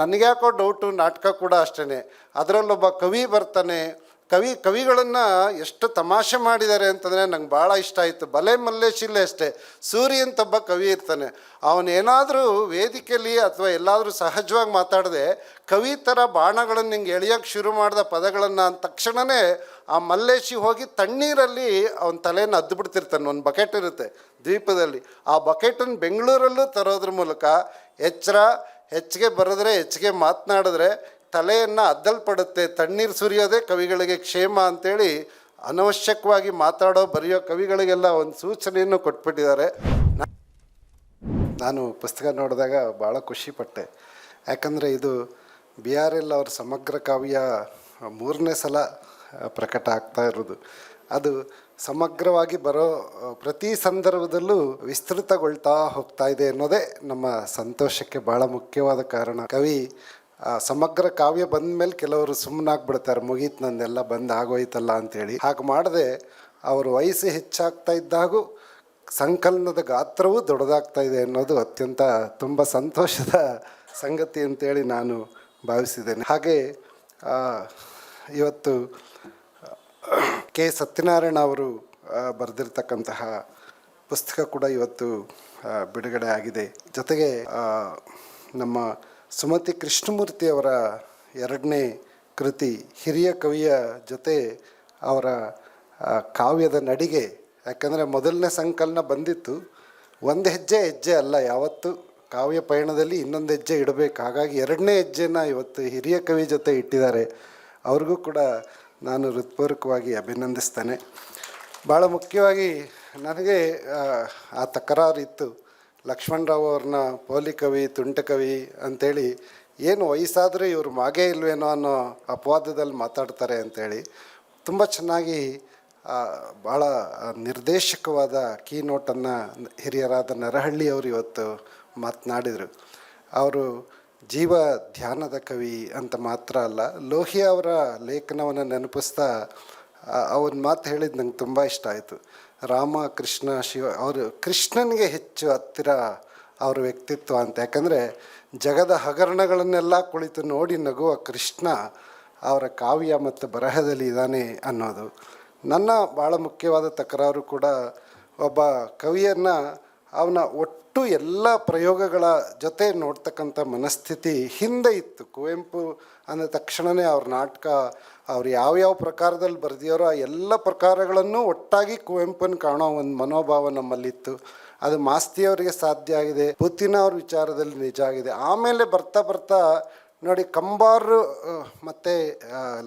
ನನಗ್ಯಾಕೋ doubt ನಾಟಕ ಕೂಡ ಅಷ್ಟೇ ಅದರಲ್ಲೊಬ್ಬ ಕವಿ ಬರ್ತಾನೆ. ಕವಿ, ಕವಿಗಳನ್ನು ಎಷ್ಟು ತಮಾಷೆ ಮಾಡಿದ್ದಾರೆ ಅಂತಂದರೆ ನಂಗೆ ಭಾಳ ಇಷ್ಟ ಆಯಿತು. ಬಲೆ ಮಲ್ಲೇಶಿಲ್ಲೇ ಅಷ್ಟೇ. ಸೂರಿ ಅಂತ ಒಬ್ಬ ಕವಿ ಇರ್ತಾನೆ. ಅವನೇನಾದರೂ ವೇದಿಕೆಯಲ್ಲಿ ಅಥವಾ ಎಲ್ಲಾದರೂ ಸಹಜವಾಗಿ ಮಾತಾಡದೆ, ಕವಿ ಥರ ಬಾಣಗಳನ್ನು ಹಿಂಗೆ ಎಳೆಯೋಕ್ಕೆ ಶುರು ಮಾಡಿದ ಪದಗಳನ್ನು ಅಂದ ತಕ್ಷಣವೇ ಆ ಮಲ್ಲೇಶಿ ಹೋಗಿ ತಣ್ಣೀರಲ್ಲಿ ಅವನ ತಲೆಯನ್ನು ಅದ್ದುಬಿಡ್ತಿರ್ತಾನೆ ಒಂದು ಬಕೆಟ್ ಇರುತ್ತೆ ದ್ವೀಪದಲ್ಲಿ. ಆ ಬಕೆಟನ್ನು ಬೆಂಗಳೂರಲ್ಲೂ ತರೋದ್ರ ಮೂಲಕ ಎಚ್ಚರ ಹೆಚ್ಚಿಗೆ ಬರೆದ್ರೆ, ಹೆಚ್ಚಿಗೆ ಮಾತನಾಡಿದ್ರೆ ತಲೆಯನ್ನು ಅದ್ದಲ್ಪಡುತ್ತೆ. ತಣ್ಣೀರು ಸುರಿಯೋದೇ ಕವಿಗಳಿಗೆ ಕ್ಷೇಮ ಅಂತೇಳಿ ಅನವಶ್ಯಕವಾಗಿ ಮಾತಾಡೋ, ಬರೆಯೋ ಕವಿಗಳಿಗೆಲ್ಲ ಒಂದು ಸೂಚನೆಯನ್ನು ಕೊಟ್ಬಿಟ್ಟಿದ್ದಾರೆ. ನಾನು ಪುಸ್ತಕ ನೋಡಿದಾಗ ಭಾಳ ಖುಷಿಪಟ್ಟೆ ಯಾಕಂದರೆ ಇದು ಬಿ ಆರ್ ಎಲ್ ಅವ್ರ ಸಮಗ್ರ ಕಾವ್ಯ ಮೂರನೇ ಸಲ ಪ್ರಕಟ ಆಗ್ತಾ ಇರೋದು. ಅದು ಸಮಗ್ರವಾಗಿ ಬರೋ ಪ್ರತಿ ಸಂದರ್ಭದಲ್ಲೂ ವಿಸ್ತೃತಗೊಳ್ತಾ ಹೋಗ್ತಾ ಇದೆ ಅನ್ನೋದೇ ನಮ್ಮ ಸಂತೋಷಕ್ಕೆ ಭಾಳ ಮುಖ್ಯವಾದ ಕಾರಣ. ಕವಿ ಸಮಗ್ರ ಕಾವ್ಯ ಬಂದ ಮೇಲೆ ಕೆಲವರು ಸುಮ್ಮನಾಗ್ಬಿಡ್ತಾರೆ ಮುಗೀತು ನಂದೆಲ್ಲ ಬಂದು ಆಗೋಯ್ತಲ್ಲ ಅಂತೇಳಿ. ಹಾಗೆ ಮಾಡದೆ ಅವರು ವಯಸ್ಸು ಹೆಚ್ಚಾಗ್ತಾ ಇದ್ದಾಗೂ ಸಂಕಲನದ ಗಾತ್ರವೂ ದೊಡ್ಡದಾಗ್ತಾ ಇದೆ ಅನ್ನೋದು ಅತ್ಯಂತ ತುಂಬ ಸಂತೋಷದ ಸಂಗತಿ ಅಂತೇಳಿ ನಾನು ಭಾವಿಸಿದ್ದೇನೆ. ಹಾಗೆ ಇವತ್ತು ಕೆ. ಸತ್ಯನಾರಾಯಣ ಅವರು ಬರೆದಿರ್ತಕ್ಕಂತಹ ಪುಸ್ತಕ ಕೂಡ ಇವತ್ತು ಬಿಡುಗಡೆ ಆಗಿದೆ. ಜೊತೆಗೆ ನಮ್ಮ ಸುಮತಿ ಕೃಷ್ಣಮೂರ್ತಿಯವರ ಎರಡನೇ ಕೃತಿ, ಹಿರಿಯ ಕವಿಯ ಜೊತೆ ಅವರ ಕಾವ್ಯದ ನಡಿಗೆ. ಯಾಕಂದರೆ ಮೊದಲನೇ ಸಂಕಲನ ಬಂದಿತ್ತು. ಒಂದು ಹೆಜ್ಜೆ ಹೆಜ್ಜೆ ಅಲ್ಲ, ಯಾವತ್ತು ಕಾವ್ಯ ಪಯಣದಲ್ಲಿ ಇನ್ನೊಂದು ಹೆಜ್ಜೆ ಇಡಬೇಕು. ಹಾಗಾಗಿ ಎರಡನೇ ಹೆಜ್ಜೆನ ಇವತ್ತು ಹಿರಿಯ ಕವಿ ಜೊತೆ ಇಟ್ಟಿದ್ದಾರೆ. ಅವ್ರಿಗೂ ಕೂಡ ನಾನು ಹೃತ್ಪೂರ್ವಕವಾಗಿ ಅಭಿನಂದಿಸ್ತೇನೆ. ಭಾಳ ಮುಖ್ಯವಾಗಿ ನನಗೆ ಆ, ತಕರಾರಿತ್ತು ಲಕ್ಷ್ಮಣರಾವ್ ಅವ್ರನ್ನ ಪೋಲಿ ಕವಿ ತುಂಟ ಕವಿ ಅಂಥೇಳಿ ಏನು ವಯಸ್ಸಾದರೆ ಇವರು ಮಾಗೇ ಇಲ್ವೇನೋ ಅನ್ನೋ ಅಪವಾದದಲ್ಲಿ ಮಾತಾಡ್ತಾರೆ ಅಂಥೇಳಿ ತುಂಬ ಚೆನ್ನಾಗಿ ಭಾಳ ನಿರ್ದೇಶಕವಾದ ಕೀ ನೋಟನ್ನು ಹಿರಿಯರಾದ ನರಹಳ್ಳಿ ಅವರು ಇವತ್ತು ಮಾತನಾಡಿದರು. ಅವರು ಜೀವ ಧ್ಯಾನದ ಕವಿ ಅಂತ ಮಾತ್ರ ಅಲ್ಲ ಲೋಹಿ ಅವರ ಲೇಖನವನ್ನು ನೆನಪಿಸ್ತಾ ಅವನ ಮಾತು ಹೇಳಿದ್ದು ನಂಗೆ ತುಂಬ ಇಷ್ಟ ಆಯಿತು. ರಾಮ, ಕೃಷ್ಣ, ಶಿವ, ಅವರು ಕೃಷ್ಣನಿಗೆ ಹೆಚ್ಚು ಹತ್ತಿರ ಅವರ ವ್ಯಕ್ತಿತ್ವ ಅಂತ. ಯಾಕಂದರೆ ಜಗದ ಹಗರಣಗಳನ್ನೆಲ್ಲ ಕುಳಿತು ನೋಡಿ ನಗುವ ಕೃಷ್ಣ ಅವರ ಕಾವ್ಯ ಮತ್ತು ಬರಹದಲ್ಲಿ ಇದ್ದಾನೆ ಅನ್ನೋದು. ನನ್ನ ಭಾಳ ಮುಖ್ಯವಾದ ತಕರಾರು ಕೂಡ ಒಬ್ಬ ಕವಿಯನ್ನು ಅವನ ಒಟ್ಟು ಎಲ್ಲ ಪ್ರಯೋಗಗಳ ಜೊತೆ ನೋಡ್ತಕ್ಕಂಥ ಮನಸ್ಥಿತಿ ಹಿಂದೆ ಇತ್ತು. ಕುವೆಂಪು ಅಂದ ತಕ್ಷಣವೇ ಅವ್ರ ನಾಟಕ, ಅವ್ರು ಯಾವ್ಯಾವ ಪ್ರಕಾರದಲ್ಲಿ ಬರೆದಿರೋ ಆ ಎಲ್ಲ ಪ್ರಕಾರಗಳನ್ನು ಒಟ್ಟಾಗಿ ಕುವೆಂಪನ್ನು ಕಾಣೋ ಒಂದು ಮನೋಭಾವ ನಮ್ಮಲ್ಲಿತ್ತು. ಅದು ಮಾಸ್ತಿಯವರಿಗೆ ಸಾಧ್ಯ ಆಗಿದೆ, ಪುತಿನ ಅವ್ರ ವಿಚಾರದಲ್ಲಿ ನಿಜ ಆಗಿದೆ. ಆಮೇಲೆ ಬರ್ತಾ ಬರ್ತಾ ನೋಡಿ ಕಂಬಾರು ಮತ್ತು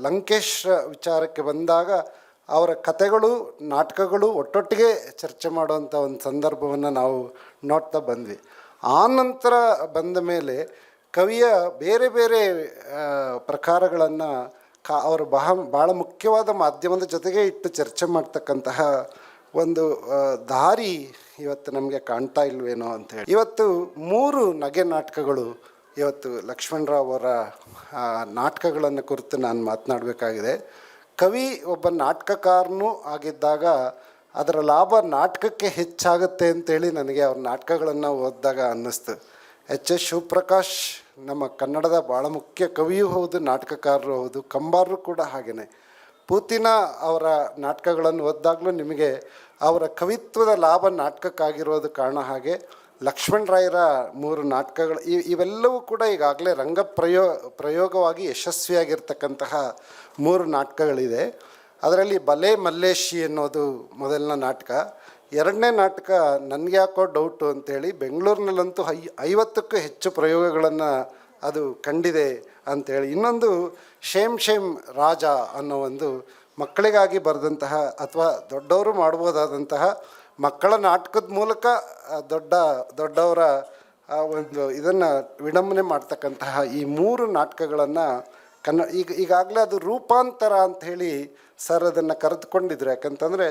ಲಂಕೇಶ್ ವಿಚಾರಕ್ಕೆ ಬಂದಾಗ ಅವರ ಕತೆಗಳು, ನಾಟಕಗಳು ಒಟ್ಟೊಟ್ಟಿಗೆ ಚರ್ಚೆ ಮಾಡುವಂಥ ಒಂದು ಸಂದರ್ಭವನ್ನು ನಾವು ನೋಡ್ತಾ ಬಂದ್ವಿ. ಆ ನಂತರ ಬಂದ ಮೇಲೆ ಕವಿಯ ಬೇರೆ ಬೇರೆ ಪ್ರಕಾರಗಳನ್ನು ಕಾ, ಅವರು ಬಹ ಭಾಳ ಮುಖ್ಯವಾದ ಮಾಧ್ಯಮದ ಜೊತೆಗೆ ಇಟ್ಟು ಚರ್ಚೆ ಮಾಡ್ತಕ್ಕಂತಹ ಒಂದು ದಾರಿ ಇವತ್ತು ನಮಗೆ ಕಾಣ್ತಾ ಇಲ್ವೇನೋ ಅಂತೇಳಿ ಇವತ್ತು ಮೂರು ನಗೆ ನಾಟಕಗಳು ಇವತ್ತು ಲಕ್ಷ್ಮಣರಾವ್ ಅವರ ನಾಟಕಗಳನ್ನು ಕುರಿತು ನಾನು ಮಾತನಾಡಬೇಕಾಗಿದೆ. ಕವಿ ಒಬ್ಬ ನಾಟಕಕಾರನೂ ಆಗಿದ್ದಾಗ ಅದರ ಲಾಭ ನಾಟಕಕ್ಕೆ ಹೆಚ್ಚಾಗುತ್ತೆ ಅಂತೇಳಿ ನನಗೆ ಅವ್ರ ನಾಟಕಗಳನ್ನು ಓದಿದಾಗ ಅನ್ನಿಸ್ತು. ಎಚ್ ಎಸ್ ಶಿವಪ್ರಕಾಶ್, ನಮ್ಮ ಕನ್ನಡದ ಭಾಳ ಮುಖ್ಯ ಕವಿಯೂ ಹೌದು, ನಾಟಕಕಾರರು ಹೌದು, ಕಂಬಾರರು ಕೂಡ ಹಾಗೆಯೇ ಪೂತಿನ ಅವರ ನಾಟಕಗಳನ್ನು ಓದಿದಾಗಲೂ ನಿಮಗೆ ಅವರ ಕವಿತ್ವದ ಲಾಭ ನಾಟಕಕ್ಕಾಗಿರೋದು ಕಾರಣ ಹಾಗೆ ಲಕ್ಷ್ಮಣ್ ರಾಯರ ಮೂರು ನಾಟಕಗಳು ಇವೆಲ್ಲವೂ ಕೂಡ ಈಗಾಗಲೇ ರಂಗ ಪ್ರಯೋ ಪ್ರಯೋಗವಾಗಿ ಯಶಸ್ವಿಯಾಗಿರ್ತಕ್ಕಂತಹ ಮೂರು ನಾಟಕಗಳಿದೆ. ಅದರಲ್ಲಿ ಬಲೆ ಮಲ್ಲೇಶಿ ಅನ್ನೋದು ಮೊದಲನೇ ನಾಟಕ. ಎರಡನೇ ನಾಟಕ ನನಗೆ ಯಾಕೋ ಡೌಟು ಅಂತೇಳಿ ಬೆಂಗಳೂರಿನಲ್ಲಂತೂ ಐ ಐವತ್ತಕ್ಕೂ ಹೆಚ್ಚು ಪ್ರಯೋಗಗಳನ್ನು ಅದು ಕಂಡಿದೆ ಅಂಥೇಳಿ ಇನ್ನೊಂದು ಶೇಮ್ ಶೇಮ್ ರಾಜ ಅನ್ನೋ ಒಂದು ಮಕ್ಕಳಿಗಾಗಿ ಬರೆದಂತಹ ಅಥವಾ ದೊಡ್ಡವರು ಮಾಡ್ಬೋದಾದಂತಹ ಮಕ್ಕಳ ನಾಟಕದ ಮೂಲಕ ದೊಡ್ಡ, ದೊಡ್ಡವರ ಒಂದು ಇದನ್ನು ವಿಡಂಬನೆ ಮಾಡ್ತಕ್ಕಂತಹ ಈ ಮೂರು ನಾಟಕಗಳನ್ನು ಕನ್ನ, ಈಗ, ಈಗಾಗಲೇ ಅದು ರೂಪಾಂತರ ಅಂಥೇಳಿ ಸರ್ ಅದನ್ನು ಕರೆದುಕೊಂಡಿದ್ರು. ಯಾಕಂತಂದರೆ,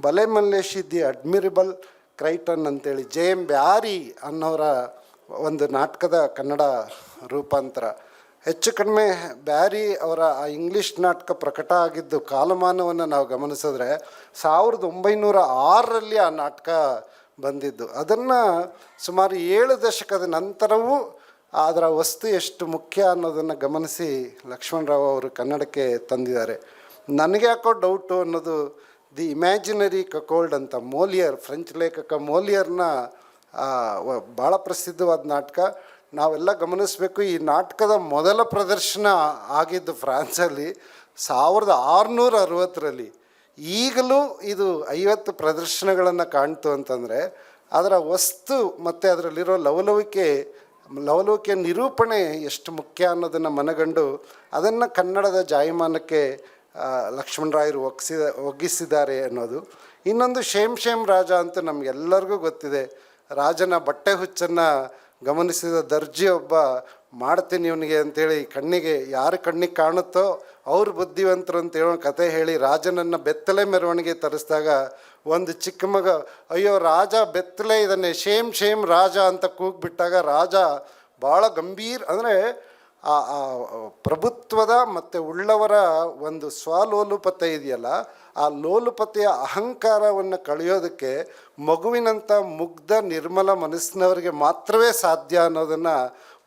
ಬಲೆ ಮಲ್ಲೇಶ್ ದಿ ಅಡ್ಮಿರಬಲ್ ಕ್ರೈಟನ್ ಅಂತೇಳಿ ಜೆ ಎಂ ಬ್ಯಾರಿ ಅನ್ನೋರ ಒಂದು ನಾಟಕದ ಕನ್ನಡ ರೂಪಾಂತರ. ಹೆಚ್ಚು ಕಡಿಮೆ ಬ್ಯಾರಿ ಅವರ ಆ ಇಂಗ್ಲೀಷ್ ನಾಟಕ ಪ್ರಕಟ ಆಗಿದ್ದು ಕಾಲಮಾನವನ್ನು ನಾವು ಗಮನಿಸಿದ್ರೆ ಸಾವಿರದ ಒಂಬೈನೂರ ಆರರಲ್ಲಿ ಆ ನಾಟಕ ಬಂದಿದ್ದು. ಅದನ್ನು ಸುಮಾರು ಏಳು ದಶಕದ ನಂತರವೂ ಅದರ ವಸ್ತು ಎಷ್ಟು ಮುಖ್ಯ ಅನ್ನೋದನ್ನು ಗಮನಿಸಿ ಲಕ್ಷ್ಮಣರಾವ್ ಅವರು ಕನ್ನಡಕ್ಕೆ ತಂದಿದ್ದಾರೆ. ನನಗೆ ಯಾಕೋ ಡೌಟು ಅನ್ನೋದು ದಿ ಇಮ್ಯಾಜಿನರಿ ಕಕೋಲ್ಡ್ ಅಂತ ಮೋಲಿಯರ್, ಫ್ರೆಂಚ್ ಲೇಖಕ ಮೋಲಿಯರ್ನ ಭಾಳ ಪ್ರಸಿದ್ಧವಾದ ನಾಟಕ. ನಾವೆಲ್ಲ ಗಮನಿಸಬೇಕು, ಈ ನಾಟಕದ ಮೊದಲ ಪ್ರದರ್ಶನ ಆಗಿದ್ದು ಫ್ರಾನ್ಸಲ್ಲಿ ಸಾವಿರದ ಆರುನೂರ ಅರವತ್ತರಲ್ಲಿ. ಈಗಲೂ ಇದು ಐವತ್ತು ಪ್ರದರ್ಶನಗಳನ್ನು ಕಾಣ್ತು ಅಂತಂದರೆ, ಅದರ ವಸ್ತು ಮತ್ತು ಅದರಲ್ಲಿರೋ ಲವಲವಿಕೆ ಲವಲವಿಕೆ ನಿರೂಪಣೆ ಎಷ್ಟು ಮುಖ್ಯ ಅನ್ನೋದನ್ನು ಮನಗಂಡು ಅದನ್ನು ಕನ್ನಡದ ಜಾಯಮಾನಕ್ಕೆ ಲಕ್ಷ್ಮಣರಾಯರು ಒಗ್ಸಿದ, ಒಗ್ಗಿಸಿದ್ದಾರೆ ಅನ್ನೋದು. ಇನ್ನೊಂದು ಶೇಮ್ ಶೇಮ್ ರಾಜ ಅಂತ ನಮಗೆಲ್ಲರಿಗೂ ಗೊತ್ತಿದೆ. ರಾಜನ ಬಟ್ಟೆ ಹುಚ್ಚನ್ನು ಗಮನಿಸಿದ ದರ್ಜಿ ಒಬ್ಬ ಮಾಡ್ತೀನಿ ಇವನಿಗೆ ಅಂತೇಳಿ ಕಣ್ಣಿಗೆ ಯಾರು ಕಣ್ಣಿಗೆ ಕಾಣುತ್ತೋ ಅವ್ರು ಬುದ್ಧಿವಂತರು ಅಂತ ಹೇಳೋ ಕತೆ ಹೇಳಿ ರಾಜನನ್ನು ಬೆತ್ತಲೆ ಮೆರವಣಿಗೆ ತರಿಸಿದಾಗ ಒಂದು ಚಿಕ್ಕ ಮಗ, ಅಯ್ಯೋ ರಾಜ ಬೆತ್ತಲೆ ಇದನ್ನೇ, ಶೇಮ್ ಶೇಮ್ ರಾಜ ಅಂತ ಕೂಗ್ಬಿಟ್ಟಾಗ ರಾಜ ಭಾಳ ಗಂಭೀರ ಅಂದರೆ ಆ ಪ್ರಭುತ್ವದ ಮತ್ತು ಉಳ್ಳವರ ಒಂದು ಸ್ವಲೋಲುಪತೆ ಇದೆಯಲ್ಲ, ಆ ಲೋಲುಪತೆಯ ಅಹಂಕಾರವನ್ನು ಕಳೆಯೋದಕ್ಕೆ ಮಗುವಿನಂಥ ಮುಗ್ಧ ನಿರ್ಮಲ ಮನಸ್ಸಿನವರಿಗೆ ಮಾತ್ರವೇ ಸಾಧ್ಯ ಅನ್ನೋದನ್ನು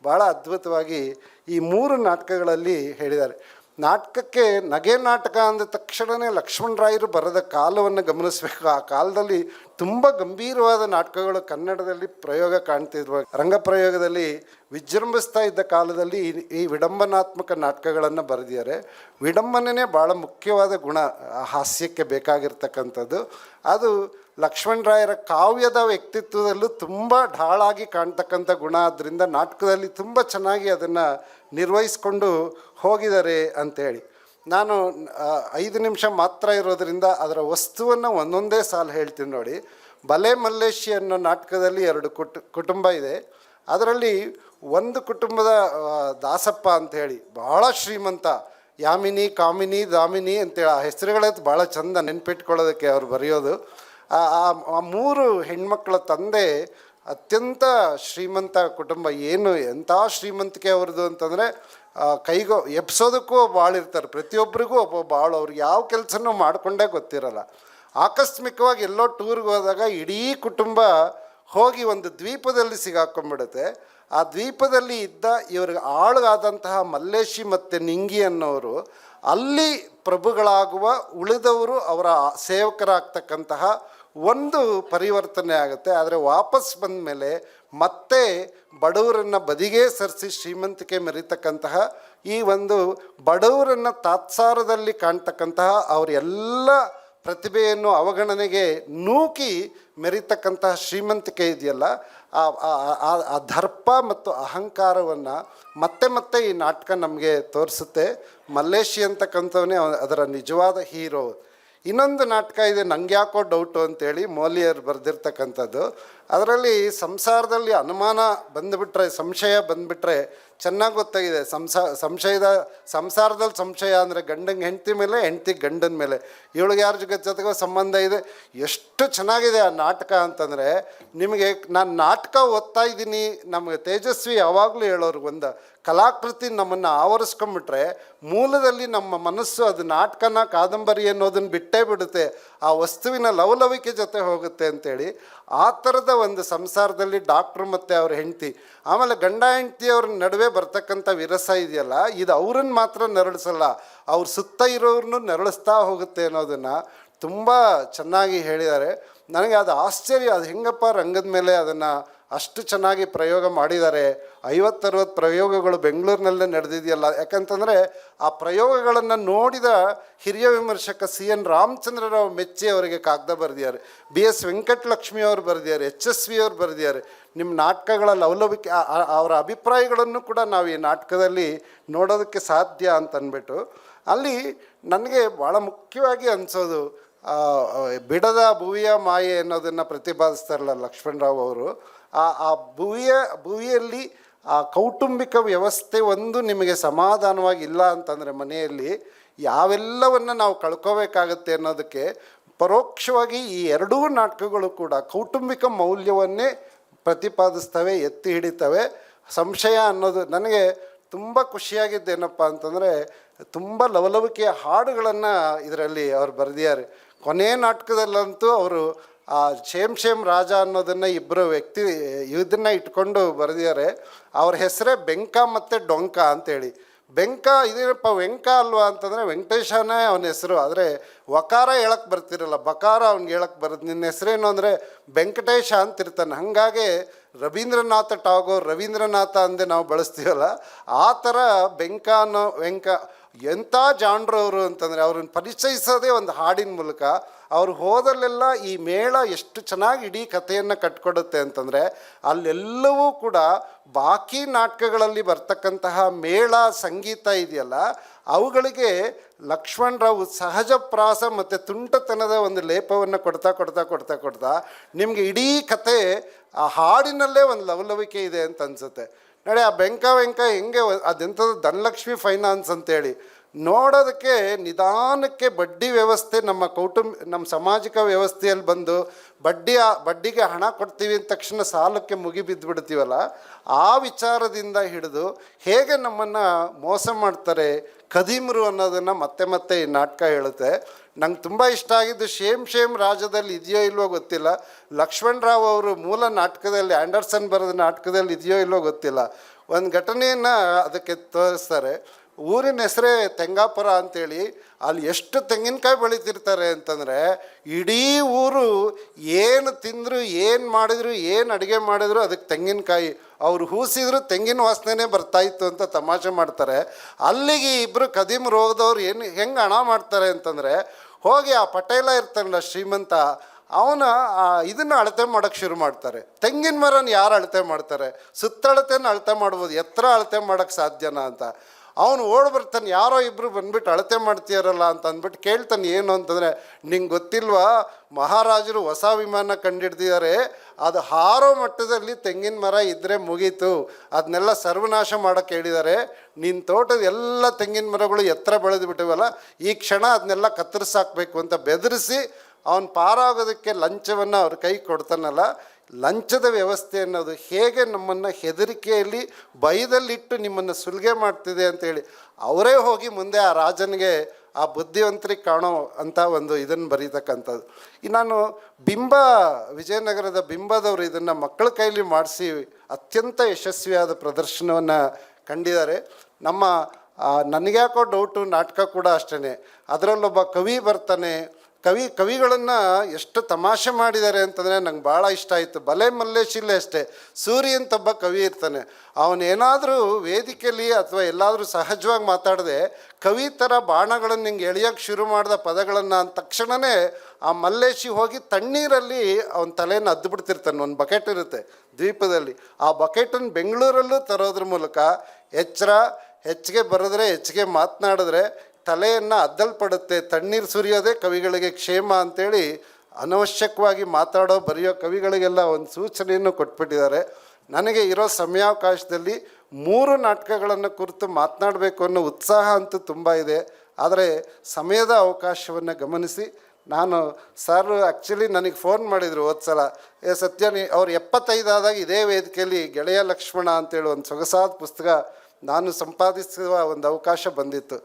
ಭಾಳ ಅದ್ಭುತವಾಗಿ ಈ ಮೂರು ನಾಟಕಗಳಲ್ಲಿ ಹೇಳಿದ್ದಾರೆ. ನಾಟಕಕ್ಕೆ ನಗೆ ನಾಟಕ ಅಂದ ತಕ್ಷಣವೇ ಲಕ್ಷ್ಮಣರಾಯರು ಬರೆದ ಕಾಲವನ್ನು ಗಮನಿಸಬೇಕು. ಆ ಕಾಲದಲ್ಲಿ ತುಂಬ ಗಂಭೀರವಾದ ನಾಟಕಗಳು ಕನ್ನಡದಲ್ಲಿ ಪ್ರಯೋಗ ಕಾಣ್ತಿದ್ರು ರಂಗಪ್ರಯೋಗದಲ್ಲಿ ವಿಜೃಂಭಿಸ್ತಾ ಇದ್ದ ಕಾಲದಲ್ಲಿ ಈ- ಈ ವಿಡಂಬನಾತ್ಮಕ ನಾಟಕಗಳನ್ನು ಬರೆದಿದ್ದಾರೆ. ವಿಡಂಬನೇ ಭಾಳ ಮುಖ್ಯವಾದ ಗುಣ, ಹಾಸ್ಯಕ್ಕೆ ಬೇಕಾಗಿರ್ತಕ್ಕಂಥದ್ದು. ಅದು ಲಕ್ಷ್ಮಣರಾಯರ ಕಾವ್ಯದ ವ್ಯಕ್ತಿತ್ವದಲ್ಲೂ ತುಂಬ ಢಾಳಾಗಿ ಕಾಣ್ತಕ್ಕಂಥ ಗುಣ. ಆದ್ದರಿಂದ ನಾಟಕದಲ್ಲಿ ತುಂಬ ಚೆನ್ನಾಗಿ ಅದನ್ನು ನಿರ್ವಹಿಸ್ಕೊಂಡು ಹೋಗಿದ್ದಾರೆ ಅಂತೇಳಿ. ನಾನು ಐದು ನಿಮಿಷ ಮಾತ್ರ ಇರೋದರಿಂದ ಅದರ ವಸ್ತುವನ್ನು ಒಂದೊಂದೇ ಸಾಲು ಹೇಳ್ತೀನಿ ನೋಡಿ. ಬಲೆ ಮಲ್ಲೇಶಿ ಅನ್ನೋ ನಾಟಕದಲ್ಲಿ ಎರಡು ಕುಟ್, ಕುಟುಂಬ ಇದೆ. ಅದರಲ್ಲಿ ಒಂದು ಕುಟುಂಬದ ದಾಸಪ್ಪ ಅಂತ ಹೇಳಿ ಭಾಳ ಶ್ರೀಮಂತ. ಯಾಮಿನಿ, ಕಾಮಿನಿ, ದಾಮಿನಿ ಅಂತೇಳಿ ಆ ಹೆಸರುಗಳೇ ಭಾಳ ಚಂದ ನೆನ್ಪಿಟ್ಕೊಳ್ಳೋದಕ್ಕೆ ಅವ್ರು ಬರೆಯೋದು. ಆ ಮೂರು ಹೆಣ್ಮಕ್ಳ ತಂದೆ ಅತ್ಯಂತ ಶ್ರೀಮಂತ ಕುಟುಂಬ. ಏನು ಎಂಥ ಶ್ರೀಮಂತಿಕೆ ಅವ್ರದ್ದು ಅಂತಂದರೆ ಕೈಗೋ ಎಪ್ಸೋದಕ್ಕೂ ಭಾಳ ಆಳಿರ್ತಾರೆ ಪ್ರತಿಯೊಬ್ಬರಿಗೂ ಒಬ್ಬ ಭಾಳ ಅವ್ರಿಗೆ ಯಾವ ಕೆಲಸನೂ ಮಾಡಿಕೊಂಡೇ ಗೊತ್ತಿರಲ್ಲ. ಆಕಸ್ಮಿಕವಾಗಿ ಎಲ್ಲೋ ಟೂರ್ಗೆ ಹೋದಾಗ ಇಡೀ ಕುಟುಂಬ ಹೋಗಿ ಒಂದು ದ್ವೀಪದಲ್ಲಿ ಸಿಗಾಕೊಂಡ್ಬಿಡುತ್ತೆ. ಆ ದ್ವೀಪದಲ್ಲಿ ಇದ್ದ ಇವ್ರಿಗೆ ಆಳುಗಾದಂತಹ ಮಲ್ಲೇಶಿ ಮತ್ತು ನಿಂಗಿ ಅನ್ನೋರು ಅಲ್ಲಿ ಪ್ರಭುಗಳಾಗುವ ಉಳಿದವರು ಅವರ ಸೇವಕರಾಗ್ತಕ್ಕಂತಹ ಒಂದು ಪರಿವರ್ತನೆ ಆಗುತ್ತೆ. ಆದರೆ ವಾಪಸ್ ಬಂದ ಮೇಲೆ ಮತ್ತೆ ಬಡವರನ್ನು ಬದಿಗೆ ಸರಿಸಿ ಶ್ರೀಮಂತಿಕೆ ಮೆರಿತಕ್ಕಂತಹ ಈ ಒಂದು ಬಡವರನ್ನು ತಾತ್ಸಾರದಲ್ಲಿ ಕಾಣ್ತಕ್ಕಂತಹ ಅವರ ಎಲ್ಲ ಪ್ರತಿಭೆಯನ್ನು ಅವಗಣನೆಗೆ ನೂಕಿ ಮೆರಿತಕ್ಕಂತಹ ಶ್ರೀಮಂತಿಕೆ ಇದೆಯಲ್ಲ, ಆ, ಆ- ದರ್ಪ ಮತ್ತು ಅಹಂಕಾರವನ್ನು ಮತ್ತೆ ಮತ್ತೆ ಈ ನಾಟಕ ನಮಗೆ ತೋರಿಸುತ್ತೆ. ಮಲ್ಲೇಶಿ ಅಂತಕ್ಕಂಥವನೇ ಅದರ ನಿಜವಾದ ಹೀರೋ. ಇನ್ನೊಂದು ನಾಟಕ ಇದೆ ನಂಗೆ ಯಾಕೋ ಡೌಟು ಅಂತೇಳಿ ಮೌಲ್ಯರು ಬರೆದಿರ್ತಕ್ಕಂಥದ್ದು. ಅದರಲ್ಲಿ ಸಂಸಾರದಲ್ಲಿ ಅನುಮಾನ ಬಂದುಬಿಟ್ರೆ, ಸಂಶಯ ಬಂದುಬಿಟ್ರೆ ಚೆನ್ನಾಗಿ ಗೊತ್ತಾಗಿದೆ. ಸಂಸಾ, ಸಂಶಯದ, ಸಂಸಾರದಲ್ಲಿ ಸಂಶಯ ಅಂದರೆ ಗಂಡಂಗೆ ಹೆಂಡತಿ ಮೇಲೆ, ಹೆಂಡತಿ ಗಂಡನ ಮೇಲೆ. ಇವಳಿಗೆ ಯಾರ ಜೊತೆ ಜೊತೆಗೆ ಸಂಬಂಧ ಇದೆ? ಎಷ್ಟು ಚೆನ್ನಾಗಿದೆ ಆ ನಾಟಕ ಅಂತಂದರೆ, ನಿಮಗೆ ನಾನು ನಾಟಕ ಓದ್ತಾ ಇದ್ದೀನಿ, ನಮಗೆ ತೇಜಸ್ವಿ ಯಾವಾಗಲೂ ಹೇಳೋರು ಒಂದು ಕಲಾಕೃತಿ ನಮ್ಮನ್ನು ಆವರಿಸ್ಕೊಂಬಿಟ್ರೆ ಮೂಲದಲ್ಲಿ ನಮ್ಮ ಮನಸ್ಸು ಅದು ನಾಟಕನ ಕಾದಂಬರಿ ಅನ್ನೋದನ್ನು ಬಿಟ್ಟೇ ಬಿಡುತ್ತೆ. ಆ ವಸ್ತುವಿನ ಲವಲವಿಕೆ ಜೊತೆ ಹೋಗುತ್ತೆ ಅಂತೇಳಿ ಆ ಥರದ ಒಂದು ಸಂಸಾರದಲ್ಲಿ ಡಾಕ್ಟ್ರು ಮತ್ತು ಅವ್ರ ಹೆಂಡತಿ. ಆಮೇಲೆ ಗಂಡ ಹೆಂಡತಿಯವ್ರ ನಡುವೆ ಬರ್ತಕ್ಕಂಥ ವಿರಸ ಇದೆಯಲ್ಲ, ಇದು ಅವ್ರನ್ನ ಮಾತ್ರ ನೆರಳಿಸಲ್ಲ ಅವ್ರ ಸುತ್ತ ಇರೋರನ್ನು ನೆರಳಿಸ್ತಾ ಹೋಗುತ್ತೆ ಅನ್ನೋದನ್ನು ತುಂಬ ಚೆನ್ನಾಗಿ ಹೇಳಿದ್ದಾರೆ. ನನಗೆ ಅದು ಆಶ್ಚರ್ಯ, ಅದು ಹೆಂಗಪ್ಪ ರಂಗದ ಮೇಲೆ ಅದನ್ನು ಅಷ್ಟು ಚೆನ್ನಾಗಿ ಪ್ರಯೋಗ ಮಾಡಿದ್ದಾರೆ. ಐವತ್ತರವತ್ತು ಪ್ರಯೋಗಗಳು ಬೆಂಗಳೂರಿನಲ್ಲೇ ನಡೆದಿದೆಯಲ್ಲ, ಯಾಕಂತಂದರೆ ಆ ಪ್ರಯೋಗಗಳನ್ನು ನೋಡಿದ ಹಿರಿಯ ವಿಮರ್ಶಕ ಸಿ ಎನ್ ರಾಮಚಂದ್ರರಾವ್ ಮೆಚ್ಚಿ ಅವರಿಗೆ ಕಾಗದ ಬರೆದಿದ್ದಾರೆ. ಬಿ ಎಸ್ ವೆಂಕಟಲಕ್ಷ್ಮಿ ಅವರು ಬರೆದಿದ್ದಾರೆ ಎಚ್ ಎಸ್ ವಿ ಅವರು ಬರೆದಿದ್ದಾರೆ. ನಿಮ್ಮ ನಾಟಕಗಳ ಲವಲವಿಕೆ ಅವರ ಅಭಿಪ್ರಾಯಗಳನ್ನು ಕೂಡ ನಾವು ಈ ನಾಟಕದಲ್ಲಿ ನೋಡೋದಕ್ಕೆ ಸಾಧ್ಯ ಅಂತ ಅಂದ್ಬಿಟ್ಟು ಅಲ್ಲಿ ನನಗೆ ಭಾಳ ಮುಖ್ಯವಾಗಿ ಅನಿಸೋದು ಬಿಡದ ಭುವಿಯ ಮಾಯೆ ಅನ್ನೋದನ್ನು ಪ್ರತಿಪಾದಿಸ್ತಾರಲ್ಲ ಲಕ್ಷ್ಮಣರಾವ್ ಅವರು, ಆ ಆ ಭುವಿಯ, ಭುವಿಯಲ್ಲಿ ಆ ಕೌಟುಂಬಿಕ ವ್ಯವಸ್ಥೆ ಒಂದು ನಿಮಗೆ ಸಮಾಧಾನವಾಗಿ ಇಲ್ಲ ಅಂತಂದರೆ ಮನೆಯಲ್ಲಿ ಯಾವೆಲ್ಲವನ್ನು ನಾವು ಕಳ್ಕೋಬೇಕಾಗತ್ತೆ ಅನ್ನೋದಕ್ಕೆ ಪರೋಕ್ಷವಾಗಿ ಈ ಎರಡೂ ನಾಟಕಗಳು ಕೂಡ ಕೌಟುಂಬಿಕ ಮೌಲ್ಯವನ್ನೇ ಪ್ರತಿಪಾದಿಸ್ತವೆ, ಎತ್ತಿ ಹಿಡಿತವೆ. ಸಂಶಯ ಅನ್ನೋದು, ನನಗೆ ತುಂಬ ಖುಷಿಯಾಗಿದ್ದೇನಪ್ಪ ಅಂತಂದರೆ ತುಂಬ ಲವಲವಿಕೆಯ ಹಾಡುಗಳನ್ನು ಇದರಲ್ಲಿ ಅವ್ರು ಬರೆದಿದ್ದಾರೆ. ಕೊನೆಯ ನಾಟಕದಲ್ಲಂತೂ ಅವರು, ಆ ಶೇಮ್ ಶೇಮ್ ರಾಜ ಅನ್ನೋದನ್ನು ಇಬ್ಬರು ವ್ಯಕ್ತಿ, ಇದನ್ನು ಇಟ್ಕೊಂಡು ಬರೆದಿದ್ದಾರೆ. ಅವ್ರ ಹೆಸರೇ ಬೆಂಕ ಮತ್ತು ಡೊಂಕ ಅಂತೇಳಿ. ಬೆಂಕ, ಇದೇನಪ್ಪ ವೆಂಕ ಅಲ್ವಾ ಅಂತಂದರೆ ವೆಂಕಟೇಶನೇ ಅವನ ಹೆಸರು. ಆದರೆ ವಕಾರ ಹೇಳಕ್ಕೆ ಬರ್ತಿರಲ್ಲ, ಬಕಾರ ಅವ್ನಿಗೆ ಹೇಳಕ್ಕೆ ಬರೋದು ನಿನ್ನ ಹೆಸರೇನು ಅಂದರೆ ವೆಂಕಟೇಶ ಅಂತಿರ್ತಾನೆ. ಹಾಗಾಗಿ ರವೀಂದ್ರನಾಥ ಟಾಗೋರ್, ರವೀಂದ್ರನಾಥ ಅಂದೇ ನಾವು ಬಳಸ್ತೀವಲ್ಲ, ಆ ಥರ ಬೆಂಕ ಅನ್ನೋ, ವೆಂಕ ಎಂಥ ಜಾಣ್ರು ಅವರು ಅಂತಂದರೆ ಅವ್ರನ್ನ ಪರಿಚಯಿಸೋದೇ ಒಂದು ಹಾಡಿನ ಮೂಲಕ ಅವ್ರು ಹೋದಲ್ಲೆಲ್ಲ ಈ ಮೇಳ ಎಷ್ಟು ಚೆನ್ನಾಗಿ ಇಡೀ ಕಥೆಯನ್ನು ಕಟ್ಕೊಡುತ್ತೆ ಅಂತಂದರೆ ಅಲ್ಲೆಲ್ಲವೂ ಕೂಡ ಬಾಕಿ ನಾಟಕಗಳಲ್ಲಿ ಬರ್ತಕ್ಕಂತಹ ಮೇಳ, ಸಂಗೀತ ಇದೆಯಲ್ಲ, ಅವುಗಳಿಗೆ ಲಕ್ಷ್ಮಣರಾವ್ ಸಹಜ ಪ್ರಾಸ ಮತ್ತು ತುಂಟತನದ ಒಂದು ಲೇಪವನ್ನು ಕೊಡ್ತಾ ಕೊಡ್ತಾ ಕೊಡ್ತಾ ಕೊಡ್ತಾ ನಿಮಗೆ ಇಡೀ ಕತೆ ಆ ಹಾಡಿನಲ್ಲೇ ಒಂದು ಲವಲವಿಕೆ ಇದೆ ಅಂತ ಅನಿಸುತ್ತೆ. ನೋಡಿ ಆ ಬೆಂಕ ವೆಂಕ ಹೆಂಗೆ ಅದೆಂಥದ್ದು ಧನಲಕ್ಷ್ಮಿ ಫೈನಾನ್ಸ್ ಅಂತೇಳಿ. ನೋಡೋದಕ್ಕೆ ನಿಧಾನಕ್ಕೆ ಬಡ್ಡಿ ವ್ಯವಸ್ಥೆ ನಮ್ಮ ಕೌಟುಂಬ, ನಮ್ಮ ಸಾಮಾಜಿಕ ವ್ಯವಸ್ಥೆಯಲ್ಲಿ ಬಂದು ಬಡ್ಡಿ ಬಡ್ಡಿಗೆ ಹಣ ಕೊಡ್ತೀವಿ ಅಂದ ತಕ್ಷಣ ಸಾಲಕ್ಕೆ ಮುಗಿ ಬಿದ್ದು ಬಿಡ್ತೀವಲ್ಲ ಆ ವಿಚಾರದಿಂದ ಹಿಡಿದು ಹೇಗೆ ನಮ್ಮನ್ನು ಮೋಸ ಮಾಡ್ತಾರೆ ಕದೀಮರು ಅನ್ನೋದನ್ನು ಮತ್ತೆ ಮತ್ತೆ ಈ ನಾಟಕ ಹೇಳುತ್ತೆ. ನಂಗೆ ತುಂಬ ಇಷ್ಟ ಆಗಿದ್ದು ಶೇಮ್ ಶೇಮ್ ರಾಜ್ಯದಲ್ಲಿ ಇದೆಯೋ ಇಲ್ವೋ ಗೊತ್ತಿಲ್ಲ. ಲಕ್ಷ್ಮಣ್ ರಾವ್ ಅವರು ಮೂಲ ನಾಟಕದಲ್ಲಿ, ಆ್ಯಂಡರ್ಸನ್ ಬರೆದ ನಾಟಕದಲ್ಲಿ ಇದೆಯೋ ಇಲ್ವೋ ಗೊತ್ತಿಲ್ಲ. ಒಂದು ಘಟನೆಯನ್ನು ಅದಕ್ಕೆ ತೋರಿಸ್ತಾರೆ. ಊರಿನ ಹೆಸರೇ ತೆಂಗಾಪುರ ಅಂಥೇಳಿ ಅಲ್ಲಿ ಎಷ್ಟು ತೆಂಗಿನಕಾಯಿ ಬೆಳೀತಿರ್ತಾರೆ ಅಂತಂದರೆ, ಇಡೀ ಊರು ಏನು ತಿಂದರು, ಏನು ಮಾಡಿದ್ರು, ಏನು ಅಡುಗೆ ಮಾಡಿದ್ರು ಅದಕ್ಕೆ ತೆಂಗಿನಕಾಯಿ. ಅವರು ಹೂಸಿದ್ರು ತೆಂಗಿನ ವಾಸನೆ ಬರ್ತಾಯಿತ್ತು ಅಂತ ತಮಾಷೆ ಮಾಡ್ತಾರೆ. ಅಲ್ಲಿಗೆ ಇಬ್ಬರು ಕದೀಮ್ ರೋಗದವ್ರು ಏನು ಹೆಂಗೆ ಹಣ ಮಾಡ್ತಾರೆ ಅಂತಂದರೆ, ಹೋಗಿ ಆ ಪಟೇಲ ಇರ್ತಾನಲ್ಲ ಶ್ರೀಮಂತ, ಅವನ ಇದನ್ನು ಅಳತೆ ಮಾಡೋಕ್ಕೆ ಶುರು ಮಾಡ್ತಾರೆ. ತೆಂಗಿನ ಮರನ ಯಾರು ಅಳತೆ ಮಾಡ್ತಾರೆ? ಸುತ್ತಳತೆನ ಅಳತೆ ಮಾಡ್ಬೋದು. ಎತ್ತರ ಅಳತೆ ಮಾಡೋಕ್ಕೆ ಸಾಧ್ಯನಾ ಅಂತ. ಅವನು ಓಡ್ ಬರ್ತಾನೆ, ಯಾರೋ ಇಬ್ಬರು ಬಂದ್ಬಿಟ್ಟು ಅಳತೆ ಮಾಡ್ತೀಯಾರಲ್ಲ ಅಂತ ಅಂದ್ಬಿಟ್ಟು ಕೇಳ್ತಾನೆ, ಏನು ಅಂತಂದರೆ, ನಿಂಗೆ ಗೊತ್ತಿಲ್ವಾ, ಮಹಾರಾಜರು ಹೊಸ ವಿಮಾನ ಕಂಡಿಡ್ದಿದ್ದಾರೆ ಅದು ಹಾರೋ ಮಟ್ಟದಲ್ಲಿ ತೆಂಗಿನ ಮರ ಇದ್ದರೆ ಮುಗೀತು ಅದನ್ನೆಲ್ಲ ಸರ್ವನಾಶ ಮಾಡೋಕ್ಕೆ ಹೇಳಿದ್ದಾರೆ ನಿನ್ನ ತೋಟದ ಎಲ್ಲ ತೆಂಗಿನ ಮರಗಳು ಎತ್ತರ ಬೆಳೆದು ಬಿಟ್ಟಿವಲ್ಲ ಈ ಕ್ಷಣ ಅದನ್ನೆಲ್ಲ ಕತ್ತರಿಸಾಕಬೇಕು ಅಂತ ಬೆದರಿಸಿ, ಅವನು ಪಾರಾಗೋದಕ್ಕೆ ಲಂಚವನ್ನು ಅವ್ರ ಕೈ ಕೊಡ್ತಾನಲ್ಲ ಲಂಚದ ವ್ಯವಸ್ಥೆ ಅನ್ನೋದು ಹೇಗೆ ನಮ್ಮನ್ನು ಹೆದರಿಕೆಯಲ್ಲಿ ಭಯದಲ್ಲಿಟ್ಟು ನಿಮ್ಮನ್ನು ಸುಲಿಗೆ ಮಾಡ್ತಿದೆ ಅಂತೇಳಿ ಅವರೇ ಹೋಗಿ ಮುಂದೆ ಆ ರಾಜನಿಗೆ ಆ ಬುದ್ಧಿವಂತರಿಗೆ ಕಾಣೋ ಅಂತ ಒಂದು ಇದನ್ನು ಬರೀತಕ್ಕಂಥದ್ದು. ನಾನು ಬಿಂಬ, ವಿಜಯನಗರದ ಬಿಂಬದವರು ಇದನ್ನು ಮಕ್ಕಳ ಕೈಲಿ ಮಾಡಿಸಿ ಅತ್ಯಂತ ಯಶಸ್ವಿಯಾದ ಪ್ರದರ್ಶನವನ್ನು ಕಂಡಿದ್ದಾರೆ. ನಮ್ಮ ನನಗ್ಯಾಕೋ ಡೌಟು ನಾಟಕ ಕೂಡ ಅಷ್ಟೇ ಅದರಲ್ಲೊಬ್ಬ ಕವಿ ಬರ್ತಾನೆ ಕವಿ, ಕವಿಗಳನ್ನು ಎಷ್ಟು ತಮಾಷೆ ಮಾಡಿದ್ದಾರೆ ಅಂತಂದರೆ ನಂಗೆ ಭಾಳ ಇಷ್ಟ ಆಯಿತು. ಬಲೆ ಮಲ್ಲೇಶಿಲ್ಲೇ ಅಷ್ಟೇ. ಸೂರಿ ಅಂತ ಒಬ್ಬ ಕವಿ ಇರ್ತಾನೆ. ಅವನೇನಾದರೂ ವೇದಿಕೆಯಲ್ಲಿ ಅಥವಾ ಎಲ್ಲಾದರೂ ಸಹಜವಾಗಿ ಮಾತಾಡದೆ, ಕವಿ ಥರ ಬಾಣಗಳನ್ನು ಹಿಂಗೆ ಎಳೆಯೋಕ್ಕೆ ಶುರು ಮಾಡಿದ ಪದಗಳನ್ನು ಅಂದ ತಕ್ಷಣವೇ ಆ ಮಲ್ಲೇಶಿ ಹೋಗಿ ತಣ್ಣೀರಲ್ಲಿ ಅವನ ತಲೆಯನ್ನು ಅದ್ದು ಬಿಡ್ತಿರ್ತಾನೆ ಒಂದು ಬಕೆಟ್ ಇರುತ್ತೆ ದ್ವೀಪದಲ್ಲಿ. ಆ ಬಕೆಟನ್ನು ಬೆಂಗಳೂರಲ್ಲೂ ತರೋದ್ರ ಮೂಲಕ ಎಚ್ಚರ, ಹೆಚ್ಚಿಗೆ ಬರೆದ್ರೆ ಹೆಚ್ಚಿಗೆ ಮಾತನಾಡಿದ್ರೆ ತಲೆಯನ್ನು ಅದ್ದಲ್ಪಡುತ್ತೆ, ತಣ್ಣೀರು ಸುರಿಯೋದೇ ಕವಿಗಳಿಗೆ ಕ್ಷೇಮ ಅಂತೇಳಿ ಅನವಶ್ಯಕವಾಗಿ ಮಾತಾಡೋ, ಬರೆಯೋ ಕವಿಗಳಿಗೆಲ್ಲ ಒಂದು ಸೂಚನೆಯನ್ನು ಕೊಟ್ಬಿಟ್ಟಿದ್ದಾರೆ. ನನಗೆ ಇರೋ ಸಮಯಾವಕಾಶದಲ್ಲಿ ಮೂರು ನಾಟಕಗಳನ್ನು ಕುರಿತು ಮಾತನಾಡಬೇಕು ಅನ್ನೋ ಉತ್ಸಾಹ ಅಂತೂ ತುಂಬ ಇದೆ. ಆದರೆ ಸಮಯದ ಅವಕಾಶವನ್ನು ಗಮನಿಸಿ. ನಾನು ಸರ್ ಆ್ಯಕ್ಚುಲಿ ನನಗೆ ಫೋನ್ ಮಾಡಿದರು ಹೋದ್ಸಲ. ಏ ಸತ್ಯ ನೀ ಅವ್ರು ಎಪ್ಪತ್ತೈದಾದಾಗ ಇದೇ ವೇದಿಕೆಯಲ್ಲಿ ಗೆಳೆಯ ಲಕ್ಷ್ಮಣ ಅಂತೇಳಿ ಒಂದು ಸೊಗಸಾದ ಪುಸ್ತಕ ನಾನು ಸಂಪಾದಿಸುವ ಒಂದು ಅವಕಾಶ ಬಂದಿತ್ತು.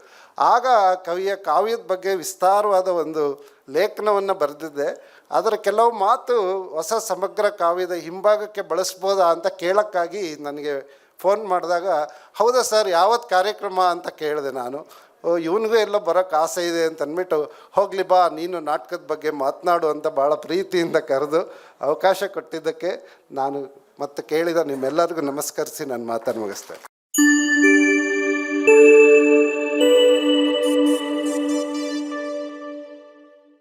ಆಗ ಕವಿಯ ಕಾವ್ಯದ ಬಗ್ಗೆ ವಿಸ್ತಾರವಾದ ಒಂದು ಲೇಖನವನ್ನು ಬರೆದಿದ್ದೆ ಅದರ ಕೆಲವು ಮಾತು ಹೊಸ ಸಮಗ್ರ ಕಾವ್ಯದ ಹಿಂಭಾಗಕ್ಕೆ ಬಳಸ್ಬೋದಾ ಅಂತ ಕೇಳೋಕ್ಕಾಗಿ ನನಗೆ ಫೋನ್ ಮಾಡಿದಾಗ, ಹೌದಾ ಸರ್ ಯಾವತ್ತು ಕಾರ್ಯಕ್ರಮ ಅಂತ ಕೇಳಿದೆ ನಾನು. ಇವನಿಗೂ ಎಲ್ಲ ಬರೋಕ್ಕೆ ಆಸೆ ಇದೆ ಅಂತ ಅಂದ್ಬಿಟ್ಟು, ಹೋಗಲಿ ಬಾ, ನೀನು ನಾಟಕದ ಬಗ್ಗೆ ಮಾತನಾಡು ಅಂತ ಭಾಳ ಪ್ರೀತಿಯಿಂದ ಕರೆದು ಅವಕಾಶ ಕೊಟ್ಟಿದ್ದಕ್ಕೆ ನಾನು ಮತ್ತೆ ಕೇಳಿದ ನಿಮ್ಮೆಲ್ಲರಿಗೂ ನಮಸ್ಕರಿಸಿ ನಾನು ಮಾತನ್ನು ಮುಗಿಸ್ತೇನೆ.